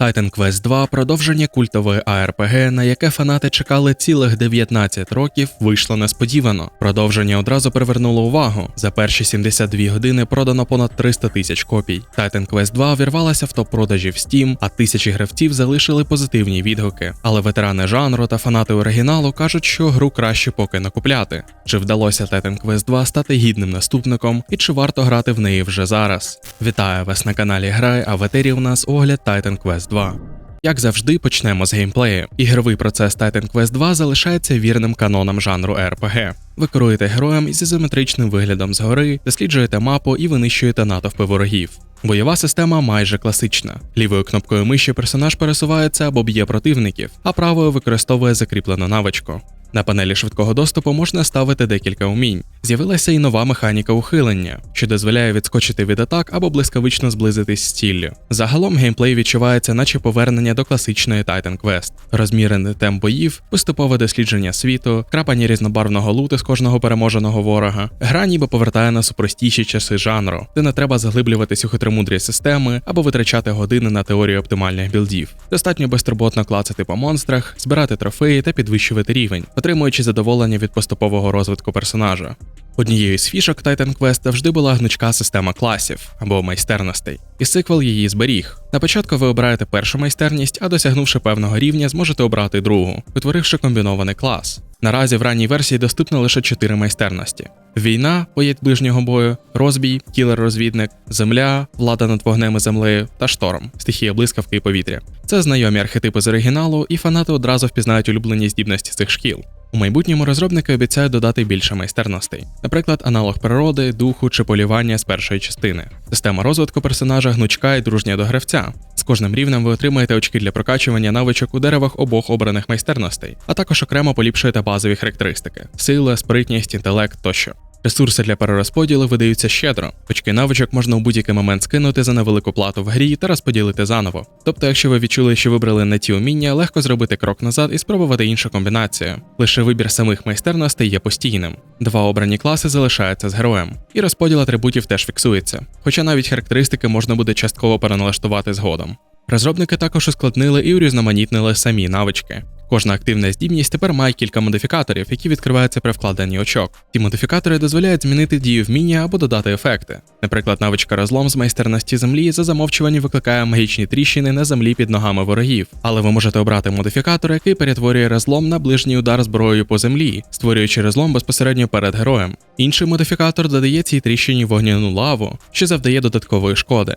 Titan Quest 2 продовження культової ARPG, на яке фанати чекали цілих 19 років, вийшло несподівано. Продовження одразу привернуло увагу. За перші 72 години продано понад 300 тисяч копій. Titan Quest 2 вірвалася в топ продажів Steam, а тисячі гравців залишили позитивні відгуки. Але ветерани жанру та фанати оригіналу кажуть, що гру краще поки не купляти. Чи вдалося Titan Quest 2 стати гідним наступником, і чи варто грати в неї вже зараз? Вітаю вас на каналі Грай, а в етері у нас огляд Titan Quest 2. Як завжди, почнемо з геймплею. Ігровий процес Titan Quest 2 залишається вірним канонам жанру RPG. Ви керуєте героєм із ізометричним виглядом згори, досліджуєте мапу і винищуєте натовпи ворогів. Бойова система майже класична. Лівою кнопкою миші персонаж пересувається або б'є противників, а правою використовує закріплену навичку. На панелі швидкого доступу можна ставити декілька умінь. З'явилася і нова механіка ухилення, що дозволяє відскочити від атак або блискавично зблизитись з ціллю. Загалом геймплей відчувається, наче повернення до класичної Titan Quest. розмірений темп боїв, поступове дослідження світу, крапання різнобарвного луту з кожного переможеного ворога. Гра ніби повертає нас у простіші часи жанру, де не треба заглиблюватись у хитромудрі системи або витрачати години на теорію оптимальних білдів. Достатньо безтурботно клацати по монстрах, збирати трофеї та підвищувати рівень, отримуючи задоволення від поступового розвитку персонажа. Однією з фішок Titan Quest завжди була гнучка система класів або майстерностей, і сиквел її зберіг. На початку ви обираєте першу майстерність, а досягнувши певного рівня, зможете обрати другу, утворивши комбінований клас. Наразі в ранній версії доступно лише чотири майстерності: війна, боєць ближнього бою, розбій, кілер-розвідник, земля, влада над вогнем і землею та шторм, стихія блискавки і повітря. Це знайомі архетипи з оригіналу, і фанати одразу впізнають улюблені здібності цих шкіл. У майбутньому розробники обіцяють додати більше майстерностей, наприклад, аналог природи, духу чи полювання з першої частини. Система розвитку персонажа гнучка і дружня до гравця. З кожним рівнем ви отримаєте очки для прокачування навичок у деревах обох обраних майстерностей, а також окремо поліпшуєте базові характеристики: сила, спритність, інтелект тощо. Ресурси для перерозподілу видаються щедро. Очки навичок можна у будь-який момент скинути за невелику плату в грі та розподілити заново. Тобто, якщо ви відчули, що вибрали не ті уміння, легко зробити крок назад і спробувати іншу комбінацію. Лише вибір самих майстерностей є постійним. Два обрані класи залишаються з героєм, і розподіл атрибутів теж фіксується. Хоча навіть характеристики можна буде частково переналаштувати згодом. Розробники також ускладнили і урізноманітнили самі навички. Кожна активна здібність тепер має кілька модифікаторів, які відкриваються при вкладенні очок. Ці модифікатори дозволяють змінити дію вміння або додати ефекти. Наприклад, навичка розлом з майстерності землі за замовчуванням викликає магічні тріщини на землі під ногами ворогів, але ви можете обрати модифікатор, який перетворює розлом на ближній удар зброєю по землі, створюючи розлом безпосередньо перед героєм. Інший модифікатор додає цій тріщині вогняну лаву, що завдає додаткової шкоди.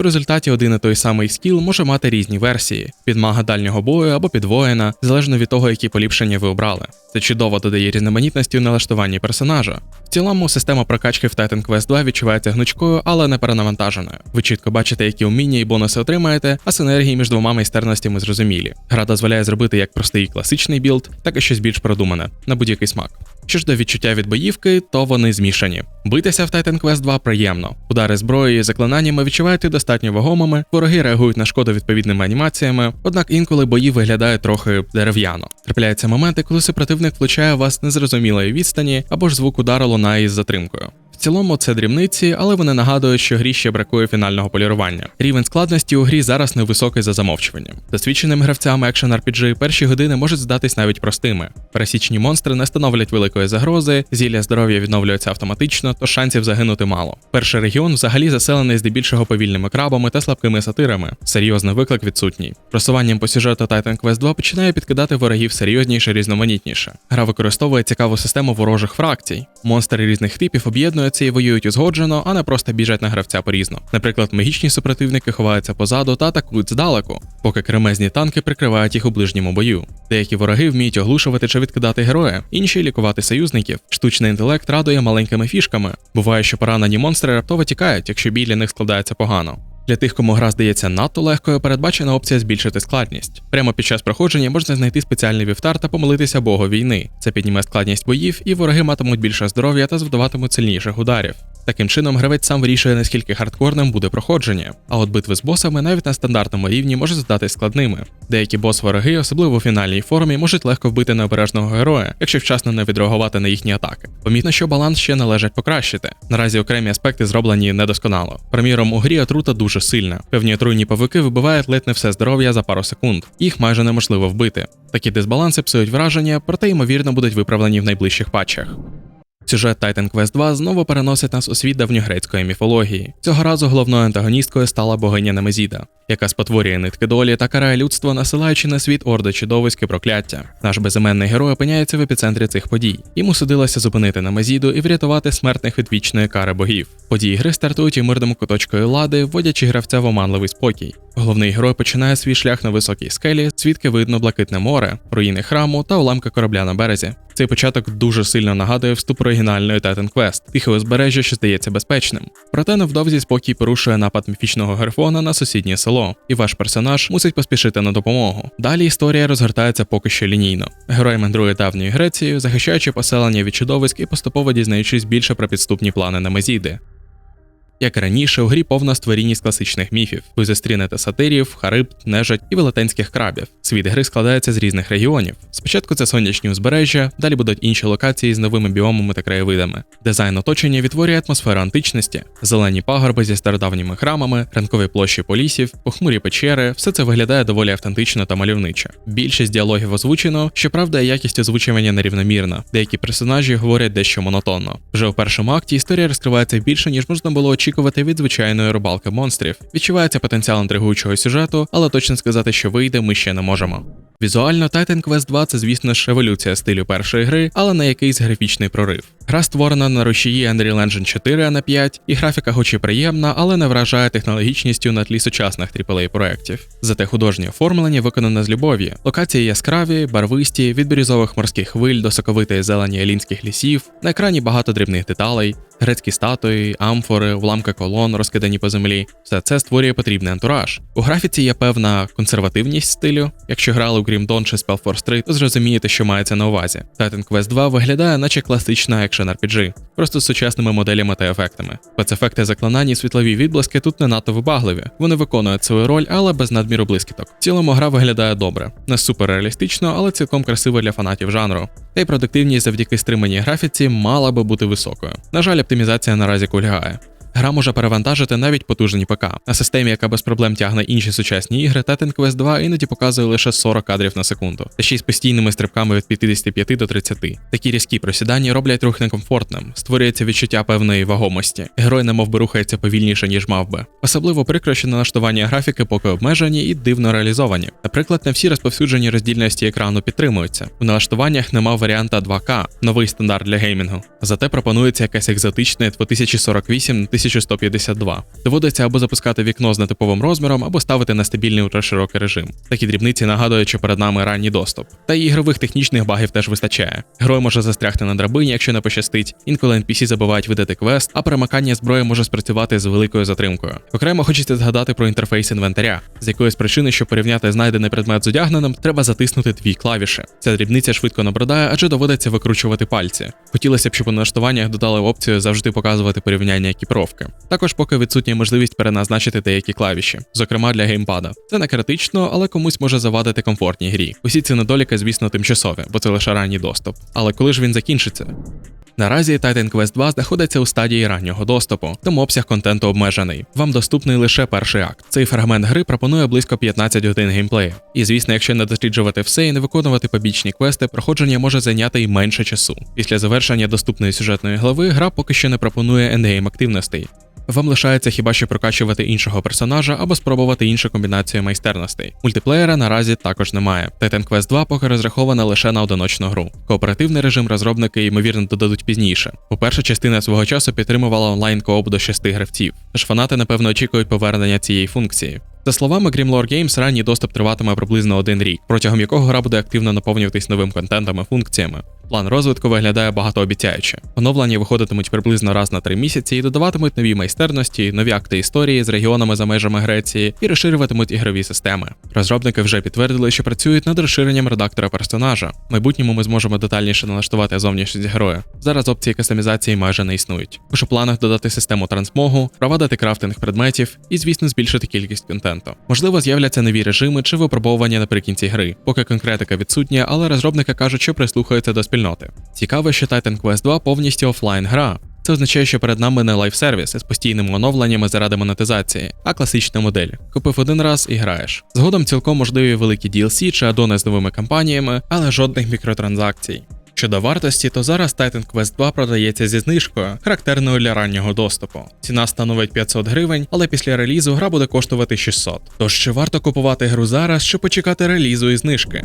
У результаті один і той самий скіл може мати різні версії: під мага дальнього бою або під воїна, залежно від того, які поліпшення ви обрали. Це чудово додає різноманітності у налаштуванні персонажа. В цілому, система прокачки в Titan Quest 2 відчувається гнучкою, але не перенавантаженою. Ви чітко бачите, які уміння і бонуси отримаєте, а синергії між двома майстерностями зрозумілі. Гра дозволяє зробити як простий класичний білд, так і щось більш продумане на будь-який смак. Що ж до відчуття від боївки, то вони змішані. Битися в Titan Quest 2 приємно. Удари зброєю і заклинаннями відчуваєте достатньо вагомими, вороги реагують на шкоду відповідними анімаціями, однак інколи бої виглядають трохи дерев'яно. Трапляються моменти, коли супротивник влучає вас незрозумілої відстані або ж звук удару лунає із затримкою. Цілому це дрібниці, але вони нагадують, що грі ще бракує фінального полірування. Рівень складності у грі зараз невисокий за замовчуванням. Досвідченим гравцям екшен RPG перші години можуть здатись навіть простими. Пересічні монстри не становлять великої загрози, зілля здоров'я відновлюється автоматично, то шансів загинути мало. Перший регіон взагалі заселений здебільшого повільними крабами та слабкими сатирами. Серйозний виклик відсутній. Просуванням по сюжету Titan Quest 2 починає підкидати ворогів серйозніше, різноманітніше. Гра використовує цікаву систему ворожих фракцій. Монстри різних типів об'єднуються і воюють узгоджено, а не просто біжать на гравця порізно. Наприклад, магічні супротивники ховаються позаду та атакують здалеку, поки кремезні танки прикривають їх у ближньому бою. Деякі вороги вміють оглушувати чи відкидати героя, інші лікувати союзників. Штучний інтелект радує маленькими фішками. Буває, що поранені монстри раптово тікають, якщо бій для них складається погано. Для тих, кому гра здається надто легкою, передбачена опція збільшити складність. Прямо під час проходження можна знайти спеціальний вівтар та помолитися Богу війни. Це підніме складність боїв, і вороги матимуть більше здоров'я та завдаватимуть сильніших ударів. Таким чином, гравець сам вирішує, наскільки хардкорним буде проходження. А от битви з босами навіть на стандартному рівні можуть здатись складними. Деякі бос-вороги, особливо в фінальній формі, можуть легко вбити необережного героя, якщо вчасно не відреагувати на їхні атаки. Помітно, що баланс ще належить покращити. Наразі окремі аспекти зроблені недосконало. Приміром, у грі отрута дуже сильна. Певні отруйні павуки вибивають ледь не все здоров'я за пару секунд. Їх майже неможливо вбити. Такі дисбаланси псують враження, проте ймовірно будуть виправлені в найближчих патчах. Сюжет Titan Quest 2 знову переносить нас у світ давньогрецької міфології. Цього разу головною антагоністкою стала богиня Немезіда, яка спотворює нитки долі та карає людство, насилаючи на світ орди чудовиськи прокляття. Наш безіменний герой опиняється в епіцентрі цих подій. Йому судилося зупинити Немезіду і врятувати смертних від вічної кари богів. Події гри стартують і мирним куточкою лади, вводячи гравця в оманливий спокій. Головний герой починає свій шлях на високій скелі, звідки видно блакитне море, руїни храму та уламки корабля на березі. Цей початок дуже сильно нагадує вступ оригінальної Titan Quest, тихе узбережжя, що здається безпечним. Проте невдовзі спокій порушує напад міфічного грифона на сусіднє село, і ваш персонаж мусить поспішити на допомогу. Далі історія розгортається поки що лінійно. Герой мандрує давньою Грецією, захищаючи поселення від чудовиськ і поступово дізнаючись більше про підступні плани Немезіди. Як і раніше, у грі повна створінність класичних міфів. Ви зустрінете сатирів, харибд, нежать і велетенських крабів. Світ гри складається з різних регіонів. Спочатку це сонячні узбережжя, далі будуть інші локації з новими біомами та краєвидами. Дизайн оточення відтворює атмосферу античності, зелені пагорби зі стародавніми храмами, ранкові площі полісів, похмурі печери. Все це виглядає доволі автентично та мальовничо. Більшість діалогів озвучено, щоправда, якість озвучування нерівномірна. Деякі персонажі говорять дещо монотонно. Вже у першому акті історія розкривається більше, ніж можна було очікувати від звичайної рибалки монстрів. Відчувається потенціал інтригуючого сюжету, але точно сказати, що вийде, ми ще не можемо. Візуально Titan Quest 2 це, звісно ж, еволюція стилю першої гри, але не якийсь графічний прорив. Гра створена на рушії Unreal Engine 4 а не 5, і графіка хоч і приємна, але не вражає технологічністю на тлі сучасних AAA проєктів. Зате художнє оформлення виконане з любов'ю. Локації яскраві, барвисті, від бірюзових морських хвиль до соковитої зелені елінських лісів, на екрані багато дрібних деталей, грецькі статуї, амфори, уламки колон, розкидані по землі. Все це створює потрібний антураж. У графіці є певна консервативність стилю. Якщо грали Grim Dawn чи Spellforce 3, то зрозумієте, що мається на увазі. Titan Quest 2 виглядає, наче класична екшен RPG, просто з сучасними моделями та ефектами. Спецефекти заклинань і світлові відблиски тут не надто вибагливі. Вони виконують свою роль, але без надміру блискіток. В цілому гра виглядає добре, не супер реалістично, але цілком красиво для фанатів жанру. Та й продуктивність завдяки стриманій графіці мала би бути високою. На жаль, оптимізація наразі кульгає. Гра може перевантажити навіть потужні ПК. На системі, яка без проблем тягне інші сучасні ігри, Titan Quest 2 іноді показує лише 40 кадрів на секунду, та ще й з постійними стрибками від 55 до 30. Такі різкі просідання роблять рух некомфортним, створюється відчуття певної вагомості. Герой немов би рухається повільніше, ніж мав би. Особливо прикро, що налаштування графіки поки обмежені і дивно реалізовані. Наприклад, не всі розповсюджені роздільності екрану підтримуються. У налаштуваннях нема варіанта 2К, новий стандарт для геймінгу. Зате пропонується якесь екзотичне 2048 на 1152. Доводиться або запускати вікно з нетиповим розміром, або ставити на стабільний ультраширокий режим. Такі дрібниці нагадують, що перед нами ранній доступ. Та й ігрових технічних багів теж вистачає. Герой може застрягти на драбині, якщо не пощастить. Інколи NPC забувають видати квест, а перемикання зброї може спрацювати з великою затримкою. Окремо хочеться згадати про інтерфейс інвентаря. З якоїсь причини, щоб порівняти знайдений предмет з одягненим, треба затиснути дві клавіші. Ця дрібниця швидко набридає, адже доводиться викручувати пальці. Хотілося б, щоб у налаштуваннях додали опцію завжди показувати порівняння екіпіровки. Також поки відсутня можливість переназначити деякі клавіші, зокрема для геймпада. Це не критично, але комусь може завадити комфортній грі. Усі ці недоліки, звісно, тимчасові, бо це лише ранній доступ. Але коли ж він закінчиться? Наразі Titan Quest 2 знаходиться у стадії раннього доступу, тому обсяг контенту обмежений. Вам доступний лише перший акт. Цей фрагмент гри пропонує близько 15 годин геймплею. І звісно, якщо не досліджувати все і не виконувати побічні квести, проходження може зайняти й менше часу. Після завершення доступної сюжетної глави гра поки що не пропонує ендгейм активностей. Вам лишається хіба що прокачувати іншого персонажа або спробувати іншу комбінацію майстерностей. Мультиплеєра наразі також немає. Titan Quest 2 поки розрахована лише на одиночну гру. Кооперативний режим розробники ймовірно додадуть пізніше. По-перше, частина свого часу підтримувала онлайн кооп до 6 гравців, тож фанати напевно очікують повернення цієї функції. За словами Grimlore Games, ранній доступ триватиме приблизно один рік, протягом якого гра буде активно наповнюватись новим контентом і функціями. План розвитку виглядає багатообіцяюче. Оновлення виходитимуть приблизно раз на три місяці і додаватимуть нові майстерності, нові акти історії з регіонами за межами Греції і розширюватимуть ігрові системи. Розробники вже підтвердили, що працюють над розширенням редактора персонажа. В майбутньому ми зможемо детальніше налаштувати зовнішність героя. Зараз опції кастомізації майже не існують. Тож у планах додати систему трансмогу, провадити крафтинг предметів і, звісно, збільшити кількість контенту. Можливо, з'являться нові режими чи випробовування наприкінці гри. Поки конкретика відсутня, але розробники кажуть, що прислухаються до спільноти. Цікаво, що Titan Quest 2 повністю офлайн гра. Це означає, що перед нами не лайфсервіс з постійними оновленнями заради монетизації, а класична модель. Купив один раз і граєш. Згодом цілком можливі великі DLC чи адони з новими кампаніями, але жодних мікротранзакцій. Щодо вартості, то зараз Titan Quest 2 продається зі знижкою, характерною для раннього доступу. Ціна становить 500 гривень, але після релізу гра буде коштувати 600. Тож чи варто купувати гру зараз, щоб почекати релізу і знижки?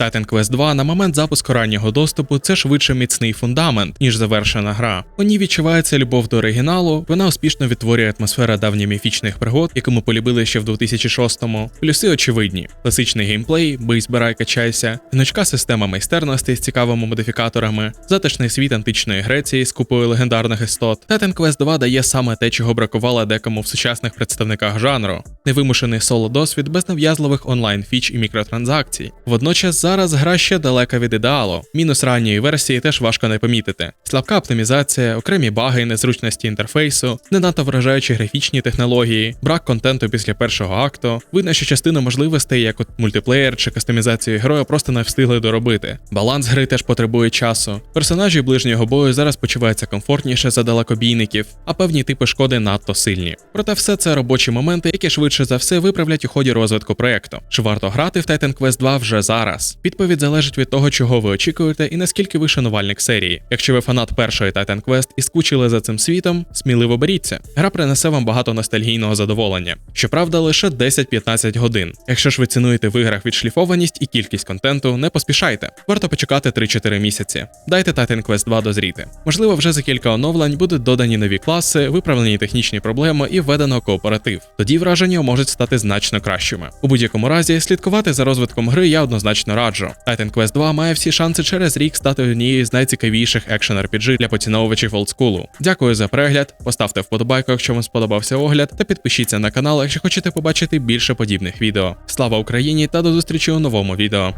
Titan Quest 2 на момент запуску раннього доступу це швидше міцний фундамент, ніж завершена гра. У ній відчувається любов до оригіналу, вона успішно відтворює атмосфера давньоміфічних пригод, яку ми полюбили ще в 2006-му. Плюси очевидні: класичний геймплей, бий, збирай, качайся, гнучка система майстерності з цікавими модифікаторами, затишний світ античної Греції з купою легендарних істот. Titan Quest 2 дає саме те, чого бракувало декому в сучасних представниках жанру: невимушений соло досвід без нав'язливих онлайн фіч і мікротранзакцій. Водночас зараз гра ще далека від ідеалу. Мінус ранньої версії теж важко не помітити. Слабка оптимізація, окремі баги незручності інтерфейсу, не надто вражаючі графічні технології, брак контенту після першого акту. Видно, що частину можливостей, як от мультиплеєр чи кастомізацію героя, просто не встигли доробити. Баланс гри теж потребує часу. Персонажі ближнього бою зараз почуваються комфортніше за далекобійників, а певні типи шкоди надто сильні. Проте все це робочі моменти, які швидше за все виправлять у ході розвитку проекту. Чи варто грати в Titan Quest 2 вже зараз? Відповідь залежить від того, чого ви очікуєте, і наскільки ви шанувальник серії. Якщо ви фанат першої Titan Quest і скучили за цим світом, сміливо беріться. Гра принесе вам багато ностальгійного задоволення. Щоправда, лише 10-15 годин. Якщо ж ви цінуєте в іграх відшліфованість і кількість контенту, не поспішайте. Варто почекати 3-4 місяці. Дайте Titan Quest 2 дозріти. Можливо, вже за кілька оновлень будуть додані нові класи, виправлені технічні проблеми і введено кооператив. Тоді враження можуть стати значно кращими. У будь-якому разі, слідкувати за розвитком гри я однозначно раджу. Titan Quest 2 має всі шанси через рік стати однією з найцікавіших екшен RPG для поціновувачів олдскулу. Дякую за перегляд. Поставте вподобайку, якщо вам сподобався огляд, та підпишіться на канал, якщо хочете побачити більше подібних відео. Слава Україні та до зустрічі у новому відео.